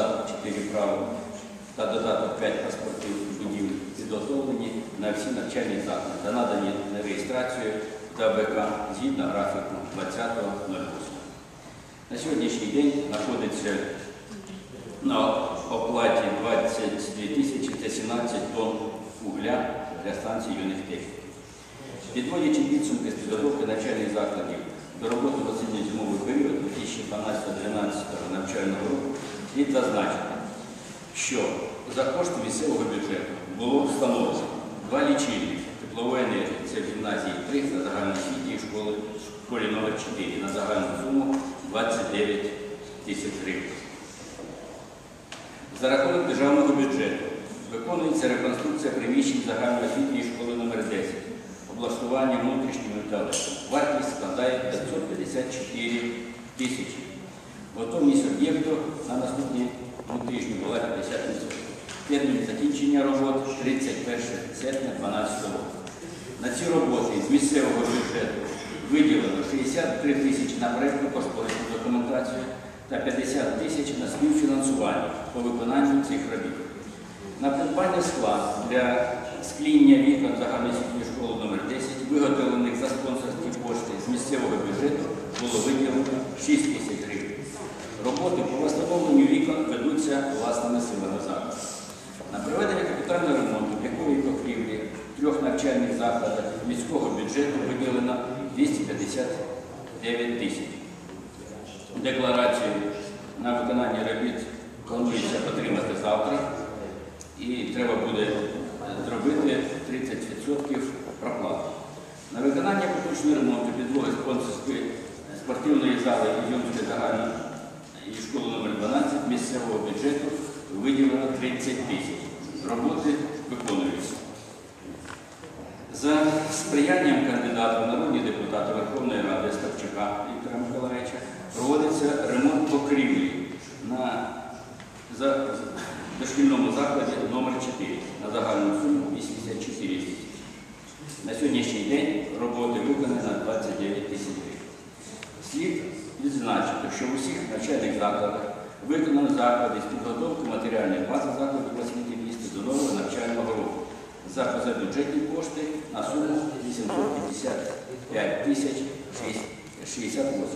додаток 4 право та додаток 5 паспортів будівель підготовлені на всі навчальні заклади та надані на реєстрацію ТБК згідно графіку 20.08. На сьогоднішній день знаходиться на оплаті 22 тисячі та 17 тонн вугля для станції юних технік. Підводячи підсумки з підготовки навчальних закладів до роботи в осінньо-зимовий період 2012-2013 року, слід зазначити, що за кошти місцевого бюджету було встановлено два лічильники теплової енергії. Це в гімназії 3 на загальноосвітній школі, школі номер 4 на загальну суму 29 тисяч гривень. За рахунок державного бюджету виконується реконструкція приміщень загальноосвітньої школи номер 10 облаштування внутрішнім металиком. Вартість складає 554 тисячі. Готовність об'єкту на наступні тижні була 50%. Термін закінчення робот 31 серпня 2012 року. На ці роботи з місцевого бюджету виділено 63 тисячі на проєктну кошторисну документацію та 50 тисяч на співфінансування по виконанню цих робіт. На придбання скла для скління вікон загальноосвітньої школи номер 10 виготовлених за спонсорські кошти з місцевого бюджету було виділено 6 тисяч. Роботи по встановленню вікон ведуться власними силами закладу. На проведення капітального ремонту м'якої покрівлі трьох навчальних закладах міського бюджету виділено 259 тисяч. Декларацію на виконання робіт планується отримати завтра і треба буде е, зробити 30% проплати. На виконання поточного ремонту підлоги спонсорської спортивної зали Ізюмської загальної і школи номер 12 місцевого бюджету виділено 30 тисяч. Роботи виконуються. За сприянням кандидата в народні депутати Верховної Ради Ставчука Віктора Миколаївича проводиться ремонт покрівлі на за, дошкільному закладі номер 4 на загальну суму 84 тисячі. На сьогоднішній день роботи виконані на 29 тисяч гривень. Слід відзначити, що в усіх навчальних закладах виконано заходи з підготовки матеріальної бази закладів освіти міста до нового навчального року за позабюджетні кошти на суму 855 тисяч 68.